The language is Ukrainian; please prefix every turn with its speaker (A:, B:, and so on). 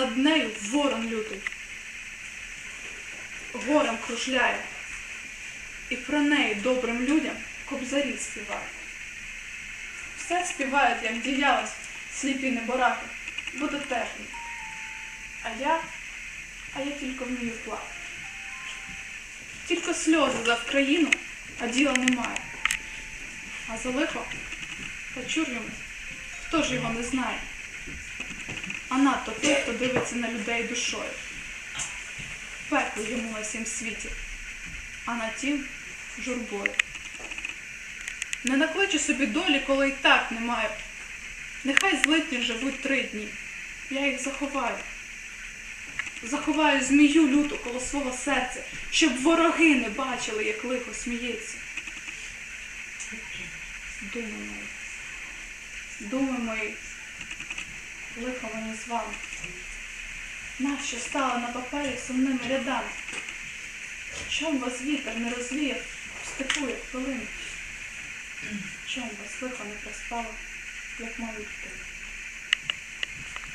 A: над нею ворон лютий. Горем кружляє, і про неї добрим людям кобзарі співають. Все співають, як діялось, сліпі небораки, буде тепло. А я, а я тільки вмію плакати. Тільки сльози за Вкраїну, а діла немає. А за лихо та чур хто ж його не знає? А надто той, хто дивиться на людей душою. Пекло йому на всім світі, а на тім журбою. Не накличу собі долі, коли й так немає. Нехай злитні живуть три дні. Я їх заховаю. Заховаю змію люту коло свого серця, щоб вороги не бачили, як лихо сміється. Думи мої, думи лихо мені з вами. Нащо стала на папері сумними рядами? Чом вас вітер не розвіяв в степу, як хвилину? Чом вас лихо не проспало, як мої дитини?